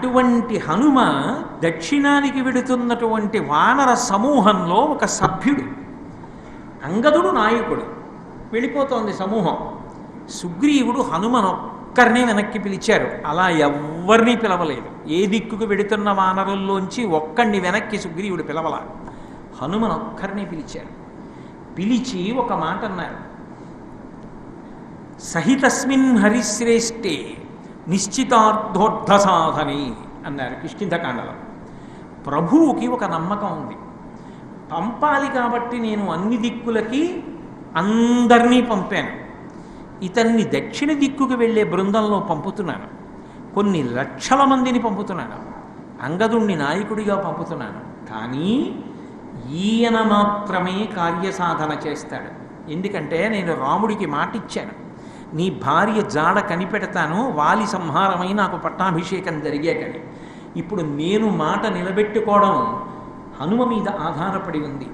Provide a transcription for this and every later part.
అటువంటి హనుమ దక్షిణానికి వెడుతున్నటువంటి వానర సమూహంలో ఒక సభ్యుడు. అంగదుడు నాయకుడు. వెళ్ళిపోతోంది సమూహం. సుగ్రీవుడు హనుమనొక్కరినే వెనక్కి పిలిచారు. అలా ఎవ్వరినీ పిలవలేదు. ఏ దిక్కుకు వెడుతున్న వానరుల్లోంచి ఒక్కడిని వెనక్కి సుగ్రీవుడు పిలవల. హనుమనొక్కరినే పిలిచారు. పిలిచి ఒక మాట అన్నారు సహితస్మిన్ హరిశ్రేష్ఠే నిశ్చితార్థోర్థ సాధని అన్నారు కిష్కింధకాండలో. ప్రభువుకి ఒక నమ్మకం ఉంది. పంపాలి కాబట్టి నేను అన్ని దిక్కులకి అందరినీ పంపాను. ఇతన్ని దక్షిణ దిక్కుకు వెళ్ళే బృందంలో పంపుతున్నాను. కొన్ని లక్షల మందిని పంపుతున్నాను. అంగదుణ్ణి నాయకుడిగా పంపుతున్నాను. కానీ ఈయన మాత్రమే కార్యసాధన చేస్తాడు. ఎందుకంటే నేను రాముడికి మాటిచ్చాను. నీ భార్య జాడ కనిపెడతాను వాలి సంహారమై నాకు పట్టాభిషేకం జరిగాకని. ఇప్పుడు నేను మాట నిలబెట్టుకోవడం హనుమ మీద ఆధారపడి ఉంది.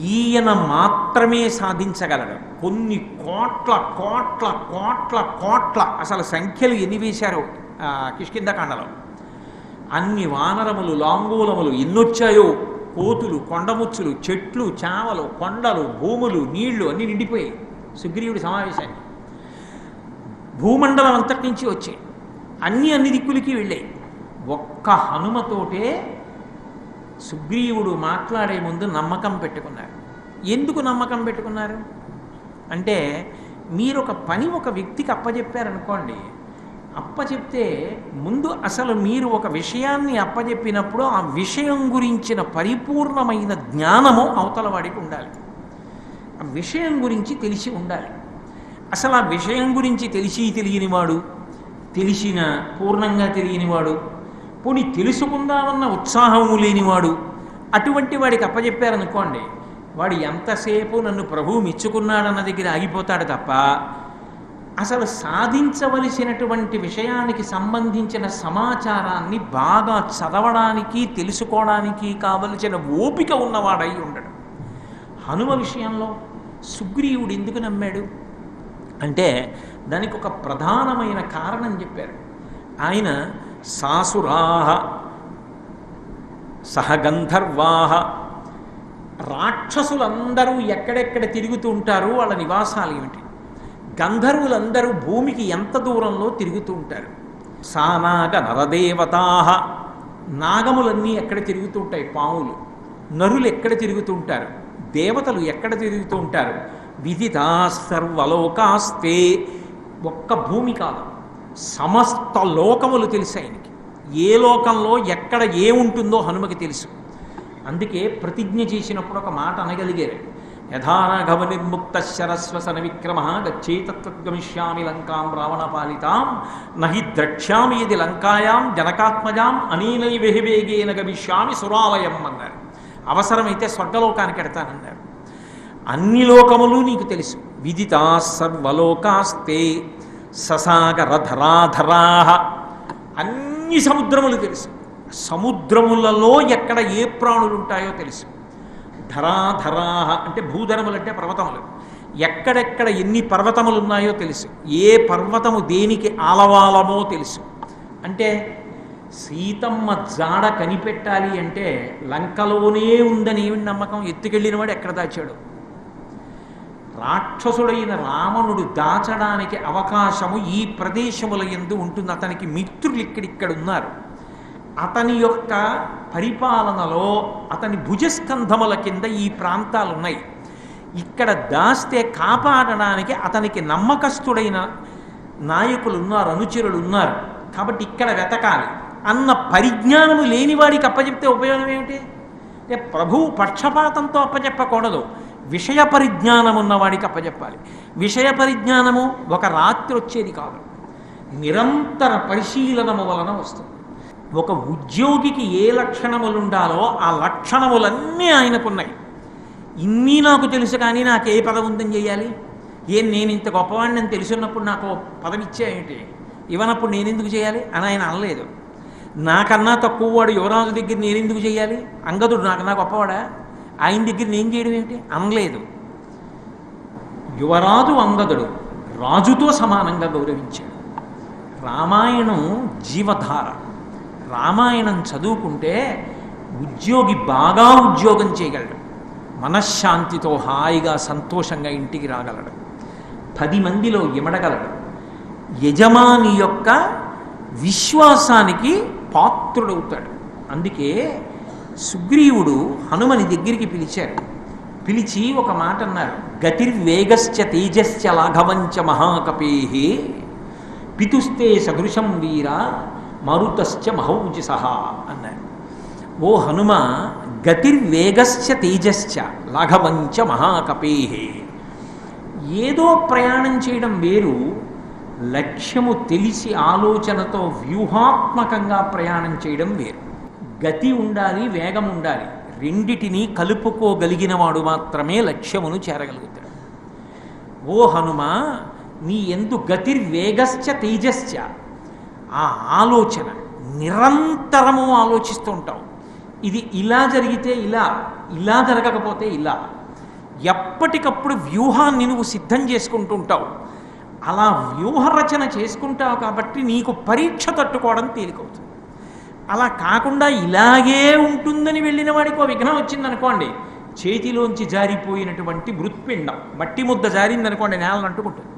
ఈయన మాత్రమే సాధించగలడు. కొన్ని కోట్ల కోట్ల కోట్ల కోట్ల అసలు సంఖ్యలు ఎన్ని వేశారో? కిష్కిందకాండలో అన్ని వానరములు లాంగూలములు ఎన్నొచ్చాయో? కోతులు కొండముచ్చులు చెట్లు చావలు కొండలు భూములు నీళ్ళు అన్నీ నిండిపోయాయి. సుగ్రీవుడి సమావేశాన్ని భూమండలం అంతటి నుంచి వచ్చాయి. అన్ని అన్ని దిక్కులకి వెళ్ళాయి. ఒక్క హనుమతోటే సుగ్రీవుడు మాట్లాడే ముందు నమ్మకం పెట్టుకున్నారు. ఎందుకు నమ్మకం పెట్టుకున్నారు? అంటే మీరు ఒక పని ఒక వ్యక్తికి అప్పచెప్పారనుకోండి అప్పచెప్తే ముందు అసలు మీరు ఒక విషయాన్ని అప్పచెప్పినప్పుడు ఆ విషయం గురించిన పరిపూర్ణమైన జ్ఞానము అవతల వాడికి ఉండాలి. ఆ విషయం గురించి తెలిసి ఉండాలి. అసలు ఆ విషయం గురించి తెలిసి తెలియనివాడు తెలిసిన పూర్ణంగా తెలియనివాడు పోనీ తెలుసుకుందామన్న ఉత్సాహము లేనివాడు అటువంటి వాడికి అప్పచెప్పారనుకోండి వాడు ఎంతసేపు నన్ను ప్రభువు మెచ్చుకున్నాడన్న దగ్గర ఆగిపోతాడు తప్ప అసలు సాధించవలసినటువంటి విషయానికి సంబంధించిన సమాచారాన్ని బాగా చదవడానికి తెలుసుకోవడానికి కావలసిన ఓపిక ఉన్నవాడై ఉండడు. హనుమ విషయంలో సుగ్రీవుడు ఎందుకు నమ్మాడు? అంటే దానికి ఒక ప్రధానమైన కారణం చెప్పారు. ఆయన సాసురాహ సహగంధర్వాహ రాక్షసులందరూ ఎక్కడెక్కడ తిరుగుతూ ఉంటారు వాళ్ళ నివాసాలు ఏమిటి? గంధర్వులందరూ భూమికి ఎంత దూరంలో తిరుగుతూ ఉంటారు? సానాగ నరదేవతాహ నాగములన్నీ ఎక్కడ తిరుగుతూ ఉంటాయి? పాములు. నరులు ఎక్కడ తిరుగుతూ ఉంటారు? దేవతలు ఎక్కడ తిరుగుతూ ఉంటారు? విదితా సర్వలోకాస్తే. ఒక్క భూమి కాదు సమస్త లోకములు తెలుసు ఆయనకి. ఏ లోకంలో ఎక్కడ ఏముంటుందో హనుమకి తెలుసు. అందుకే ప్రతిజ్ఞ చేసినప్పుడు ఒక మాట అనగలిగారు. యథానఘవ నిర్ముక్త శరస్వసన విక్రమ గచ్చేతత్వగమిష్యామి లంకాం రావణ పాలితాం. నహి ద్రక్ష్యామి ఇది లంకాయాం జనకాత్మజాం అనీనై వెహివేగేన గమిష్యామి సురాలయం అన్నారు. అవసరమైతే స్వర్గలోకానికి ఎడతానన్నారు. అన్ని లోకములు నీకు తెలుసు. విదితా సర్వలోకాస్తే ససాగరధరాధరా అన్ని సముద్రములు తెలుసు. సముద్రములలో ఎక్కడ ఏ ప్రాణులు ఉంటాయో తెలుసు. ధరాధరా అంటే భూధరములు అంటే పర్వతములు. ఎక్కడెక్కడ ఎన్ని పర్వతములు ఉన్నాయో తెలుసు. ఏ పర్వతము దేనికి ఆలవాలమో తెలుసు. అంటే సీతమ్మ జాడ కనిపెట్టాలి అంటే లంకలోనే ఉందని నమ్మకం? ఎత్తుకెళ్ళిన వాడు ఎక్కడ దాచాడు? రాక్షసుడైన రావణుడు దాచడానికి అవకాశము ఈ ప్రదేశముల ఎందు ఉంటుంది. అతనికి మిత్రులు ఇక్కడిక్కడ ఉన్నారు. అతని యొక్క పరిపాలనలో అతని భుజస్కంధముల కింద ఈ ప్రాంతాలు ఉన్నాయి ఇక్కడ దాస్తే కాపాడడానికి అతనికి నమ్మకస్తుడైన నాయకులు ఉన్నారు అనుచరులు ఉన్నారు కాబట్టి ఇక్కడ వెతకాలి. అన్న పరిజ్ఞానము లేనివాడికి అప్పచెప్తే ఉపయోగం ఏమిటి? అంటే ప్రభువు పక్షపాతంతో అప్పచెప్పకూడదు విషయ పరిజ్ఞానం ఉన్నవాడికి అప్పచెప్పాలి విషయ పరిజ్ఞానము ఒక రాత్రి వచ్చేది కాదు. నిరంతర పరిశీలనము వలన వస్తుంది. ఒక ఉద్యోగికి ఏ లక్షణములు ఉండాలో ఆ లక్షణములన్నీ ఆయనకున్నాయి. ఇన్ని నాకు తెలుసు కానీ నాకు ఏ పదవి ఉందని చేయాలి ఏం నేను ఇంత గొప్పవాడిని అని తెలుసున్నప్పుడు నాకు పదవి ఇచ్చేయంటి ఇవ్వనప్పుడు నేను ఎందుకు చేయాలి అని ఆయన అనలేదు. నాకన్నా తక్కువ వాడు యువరాజు దగ్గర నేను ఎందుకు చేయాలి అంగదుడు నాకన్నా గొప్పవాడా? ఆయన దగ్గర నేను చేయడం ఏమిటి అనలేదు. యువరాజు అంగదుడు రాజుతో సమానంగా గౌరవించాడు. రామాయణం జీవధార. రామాయణం చదువుకుంటే ఉద్యోగి బాగా ఉద్యోగం చేయగలడు. మనశ్శాంతితో హాయిగా సంతోషంగా ఇంటికి రాగలడు. పది మందిలో ఇమడగలడు. యజమాని యొక్క విశ్వాసానికి పాత్రుడవుతాడు. అందుకే సుగ్రీవుడు హనుమని దగ్గరికి పిలిచారు పిలిచి ఒక మాట అన్నారు. గతిర్వేగశ్చ తేజశ్చ లాఘవంచ మహాకపే పితుస్తే సదృశం వీర మరుతశ్చ మహౌజస అన్నారు. ఓ హనుమ గతిర్వేగశ్చ తేజశ్చ లాఘవంచ మహాకపే ఏదో ప్రయాణం చేయడం వేరు. లక్ష్యము తెలిసి ఆలోచనతో వ్యూహాత్మకంగా ప్రయాణం చేయడం వేరు. గతి ఉండాలి వేగం ఉండాలి. రెండిటినీ కలుపుకోగలిగిన వాడు మాత్రమే లక్ష్యమును చేరగలుగుతాడు. ఓ హనుమ నీ ఎందు గతిర్వేగశ్చ తేజశ్చ. ఆ ఆలోచన నిరంతరము ఆలోచిస్తూ ఉంటావు. ఇది ఇలా జరిగితే ఇలా ఇలా జరగకపోతే ఇలా. ఎప్పటికప్పుడు వ్యూహాన్ని నువ్వు సిద్ధం చేసుకుంటూ ఉంటావు. అలా వ్యూహరచన చేసుకుంటావు కాబట్టి నీకు పరీక్ష తట్టుకోవడం తేలికవుతుంది. అలా కాకుండా ఇలాగే ఉంటుందని వెళ్ళిన వాడికి ఓ విఘ్నం వచ్చిందనుకోండి చేతిలోంచి జారిపోయినటువంటి మృత్పిండం మట్టి ముద్ద జారిందనుకోండి నేలను అంటుకుంటుంది.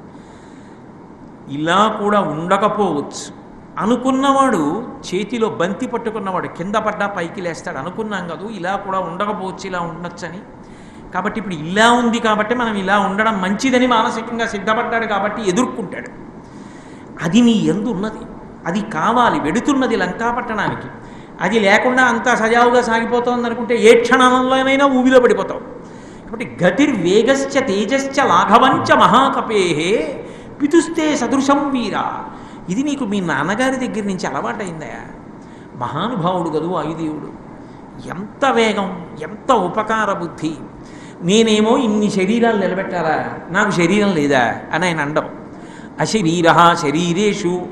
ఇలా కూడా ఉండకపోవచ్చు. అనుకున్నవాడు చేతిలో బంతి పట్టుకున్నవాడు కింద పడ్డా పైకి లేస్తాడు. అనుకున్నాం కదూ ఇలా కూడా ఉండకపోవచ్చు ఇలా ఉండొచ్చని. కాబట్టి ఇప్పుడు ఇలా ఉంది కాబట్టి మనం ఇలా ఉండడం మంచిదని మానసికంగా సిద్ధపడ్డాడు కాబట్టి ఎదుర్కొంటాడు. అది నీ ఎందు ఉన్నది అది కావాలి వెడుతున్నది లంకాపట్టణానికి. అది లేకుండా అంతా సజావుగా సాగిపోతుంది అనుకుంటే ఏ క్షణంలోనైనా ఊబిలో పడిపోతావు. కాబట్టి గతిర్వేగశ్చ తేజశ్చ లాఘవంచ మహాకపేహే పితుస్తే సదృశం వీరా. ఇది నీకు మీ నాన్నగారి దగ్గర నుంచి అలవాటైందా మహానుభావుడు కదూ ఆయుదేవుడు ఎంత వేగం ఎంత ఉపకార బుద్ధి. నేనేమో ఇన్ని శరీరాలు నిలబెట్టారా నాకు శరీరం లేదా? అని ఆయన అండం. అశరీర శరీరేషు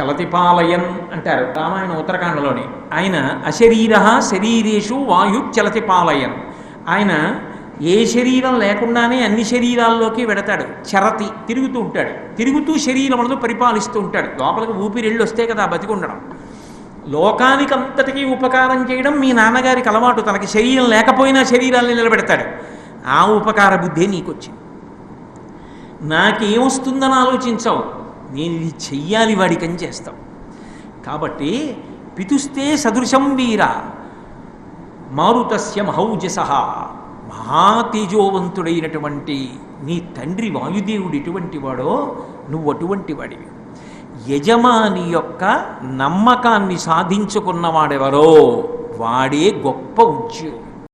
చలతిపాలయన్ అంటారు రామాయణ ఉత్తరాఖండలోని ఆయన అశరీర శరీరేషు వాయు చలతిపాలయన్. ఆయన ఏ శరీరం లేకుండానే అన్ని శరీరాల్లోకి వెడతాడు. చరతి తిరుగుతూ ఉంటాడు. తిరుగుతూ శరీరములను పరిపాలిస్తూ ఉంటాడు. లోపలికి ఊపిరిళ్ళు వస్తే కదా బతికుండడం. లోకానికి అంతటికీ ఉపకారం చేయడం మీ నాన్నగారికి అలవాటు. తనకి శరీరం లేకపోయినా శరీరాన్ని నిలబెడతాడు. ఆ ఉపకార బుద్ధి నీకొచ్చింది. నాకేమొస్తుందని ఆలోచించవు? నేను ఇది చెయ్యాలి వాడికని చేస్తావు. కాబట్టి పితుస్తే సదృశం వీర మారుతస్య మహౌజస. మహాతేజోవంతుడైనటువంటి నీ తండ్రి వాయుదేవుడు ఎటువంటి వాడో నువ్వు అటువంటి వాడివి. యజమాని యొక్క నమ్మకాన్ని సాధించుకున్నవాడెవరో వాడే గొప్ప ఉద్యోగి